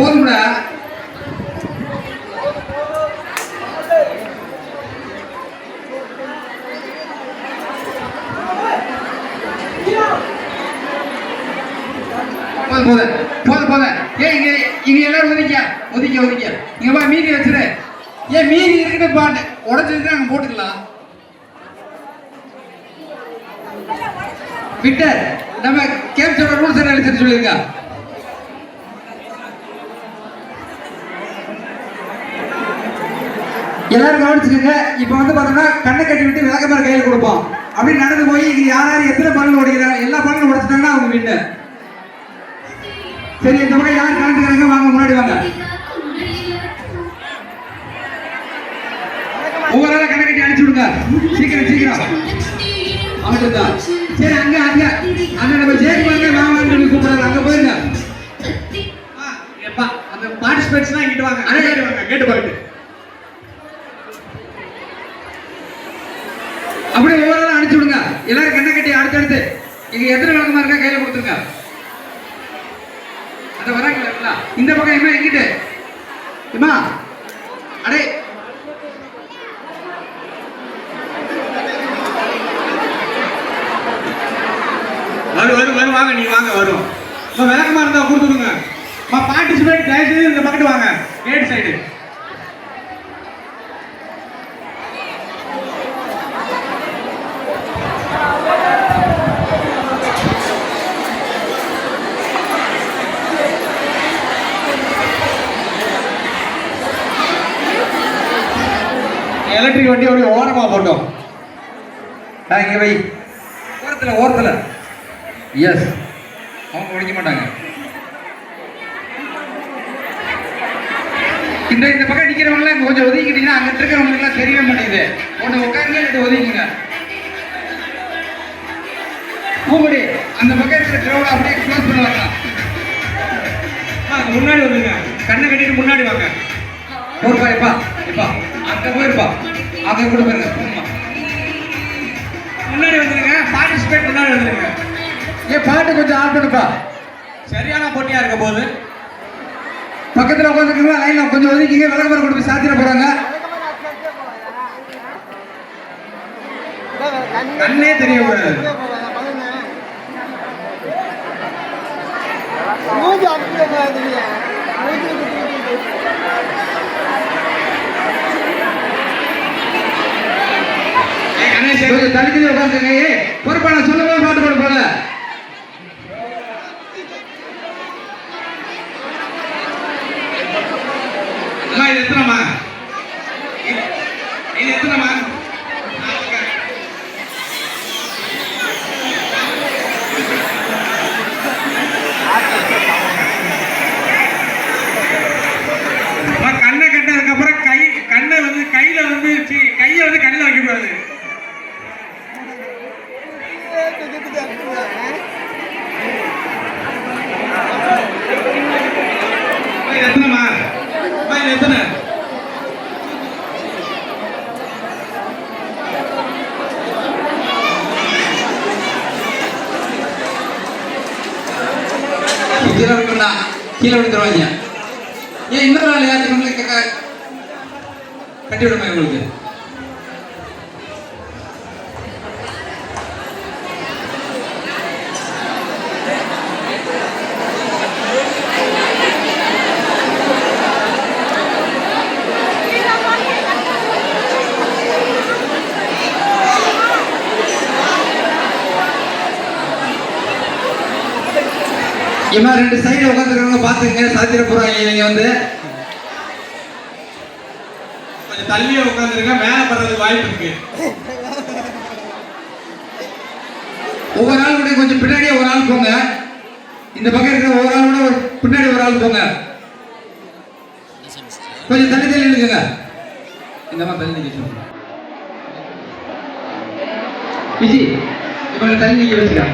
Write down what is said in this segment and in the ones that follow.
போதும்டா போதும் போதும் போதும் போதும். ஏ இங்க இங்க எல்லாரும் ஒதுக்கிய ஒதுக்கிய ஒதுக்கிய இங்க பா மீதி வச்சிரு. ஏன் மீதி இருக்குது பாட்டு. உடச்சது அங்க போட்டுக்கலாம். விட்டர். நம்ம கேம்ஸோட ரூல்ஸ் என்ன எழுதி சொல்லியிருக்கா? எல்லாரும் கவனிச்சுக்கோங்க. இப்போ வந்து பார்த்தோம்னா கண்ணை கட்டி விட்டு விளக்கமாறு கையில் கொடுப்போம். அப்படி நடந்து போய் இங்க யார் யார் எத்தனை பலன் உடைக்கிறாங்க எல்லா பலனும் உடைச்சிட்டாங்கன்னா அவங்க வின்னு சரி இந்த பக்கம் யார் கலந்துக்கிறாங்க? வாங்க முன்னாடி வாங்க. உங்களால கண்ணை கட்டி அனுப்பிச்சு விடுங்க. சீக்கிரம் சீக்கிரம். அவன்கிட்ட சரி அங்க அங்க. அங்க நம்ம ஜெயக்குமார் வாங்க சொல்லி கூப்பிடுறாரு. அங்க போயிருங்க. ஆ, எப்பா அந்த பார்ட்டிசிபேட்ஸ்லாம் இங்கிட்டு வாங்க. அழகாடி வாங்க. கேட்டு பாருங்க அப்படியே ஒவ்வொரு ஆளும் அடிச்சு விடுங்க எல்லாரும் கண்ணை கட்டி அடுத்தடுத்து இங்க எத்தனை விளக்கமா இருக்கா? கையில கொடுத்துருங்க. அந்த வராங்களா இந்த பக்கம் இம்மா எங்கிட்டு? இம்மா. அடே. வரும் வரும் வரும். வாங்க நீ வாங்க வரும். இப்போ விளக்கமா இருந்தா கொடுத்துருங்க பார்ட்டிசிபேட் தயவுசெய்து இந்த பக்கத்து வாங்க. கேட் சைடு எலக்ட்ரிக் வண்டி அப்படியே ஓரமா போட்டோம் ஆ, இங்கே வை. ஓரத்தில் ஓரத்தில். எஸ் அவங்க ஒழிக்க மாட்டாங்க. இந்த இந்த பக்கம் நிற்கிறவங்களாம் இங்கே கொஞ்சம் ஒதுக்கிட்டீங்கன்னா அங்கே இருக்கிறவங்களுக்குலாம் தெரியவே மாட்டேங்குது. ஒன்று உட்காருங்க இல்லை ஒதுக்கிங்க பூபடி அந்த பக்கம் இருக்கிற க்ரௌட் அப்படியே க்ளோஸ் பண்ணுவாங்க. ஆ, முன்னாடி வந்துங்க கண்ணை கட்டிட்டு முன்னாடி வாங்க. போருப்பா இப்பா இப்பா அங்க போயிருப்பா அங்க கூட போயிருங்க போம்மா. முன்னாடி வந்துருங்க பார்ட்டிசிபேட் முன்னாடி வந்துருங்க. ஏன் பாட்டு கொஞ்சம் ஆஃப் பண்ணுப்பா. சரியான போட்டியா இருக்க போகுது. பக்கத்துல உட்காந்துருக்கீங்களா? லைன்ல கொஞ்சம் ஒதுக்கிங்க. விளக்கமரம் கொண்டு போய் சாத்திர போறாங்க கண்ணே தெரியக்கூடாது மூஞ்சி அப்படியே போகாதீங்க கொஞ்சம் தள்ளி தள்ளி ஏ பொறுப்பா நான் பாட்டு பாட போல. அம்மா இது எத்தனைம்மா இது- இது எத்தனைம்மா ஆ, ஓகே. அம்மா, கண்ணை கட்டினதுக்கு அப்புறம் கை கண்ணை வந்து கையில வந்து சீ, கையை வந்து கண்ணில் வைக்க கூடாது குத்தி குத்தி அப்படியே அம்மா, இது எத்தனைம்மா அம்மா, இது எத்தனை கீழே கீழே விழுந்துருவாங்க. ஏன் இன்னொரு நாள் யாருக்கு கட்டி விடுமா உங்களுக்கு? இம்மா ரெண்டு சைடு உட்காந்துருக்கவங்க பாத்துங்க சாத்திர போறாங்க இவங்க வந்து. கொஞ்சம் தள்ளியே உட்காந்துருக்க மேலே படுறதுக்கு வாய்ப்பு இருக்கு. ஒவ்வொரு ஆள் கூட கொஞ்சம் பின்னாடியே ஒரு ஆள் போங்க. இந்த பக்கம் இருக்கிற ஒவ்வொரு ஆள் கூட பின்னாடி ஒரு ஆள் போங்க. கொஞ்சம் தள்ளி தள்ளி நில்லுங்க. இந்த மாதிரி தள்ளி நிக்க சொல்லுங்க விஜி இவங்களை தள்ளி நிக்க வச்சுக்க.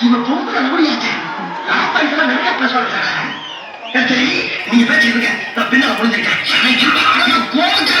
இவன் பொம்பளை முடியாது. சொல்றேன் சரி நீங்க பேசிருக்க நான் பின்னால முடிஞ்சிருக்கேன் கோபக்கார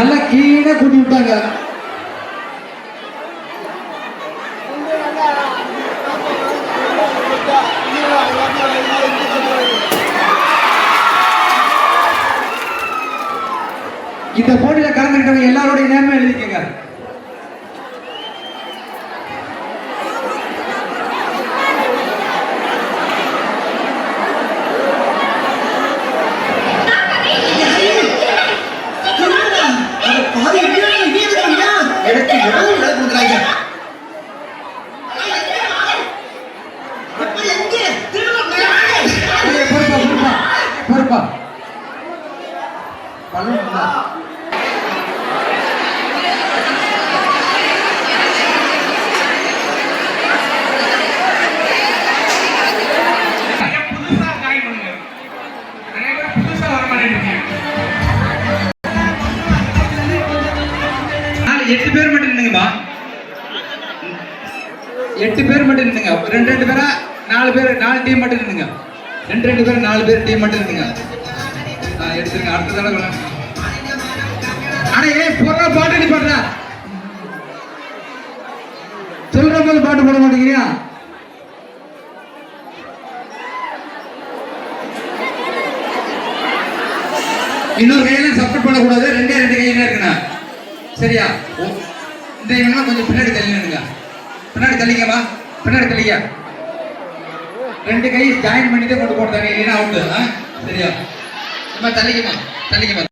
நல்லா கீழே கூட்டி விட்டாங்க. இந்த போட்டியில கலந்துக்கிட்டவங்க எல்லாருடைய நேரமே எழுதிக்கங்க. இருக்கா எட்டு பேர் மட்டும் நின்னுங்கம்மா எட்டு பேர் மட்டும் நின்னுங்க ரெண்டு ரெண்டு பேரா? நாலு பேர் நாலு டீம் மட்டும் நின்னுங்க ரெண்டு ரெண்டு பேர் நாலு பேர் டீம் மட்டும் இருந்தீங்க. ஆ எடுத்துருங்க. அடுத்த தடவை ஆனா ஏன் போடுற பாட்டு நீ பாடுற சொல்ற போது பாட்டு போட மாட்டேங்கிறியா? இன்னொரு கையில சப்போர்ட் பண்ணக்கூடாது. ரெண்டே ரெண்டு கையில இருக்கணும் சரியா? ஓ- இந்த கொஞ்சம் பின்னாடி தள்ளிடுங்க பின்னாடி தள்ளிங்கம்மா பின்னாடி தள்ளிங்க ரெண்டு கை ஜாயின் பண்ணிட்டு தான் கொண்டு போடுறாங்க இல்லைன்னா அவுட்டு சரியா? அம்மா தள்ளிக்கம்மா தள்ளிக்கம்மா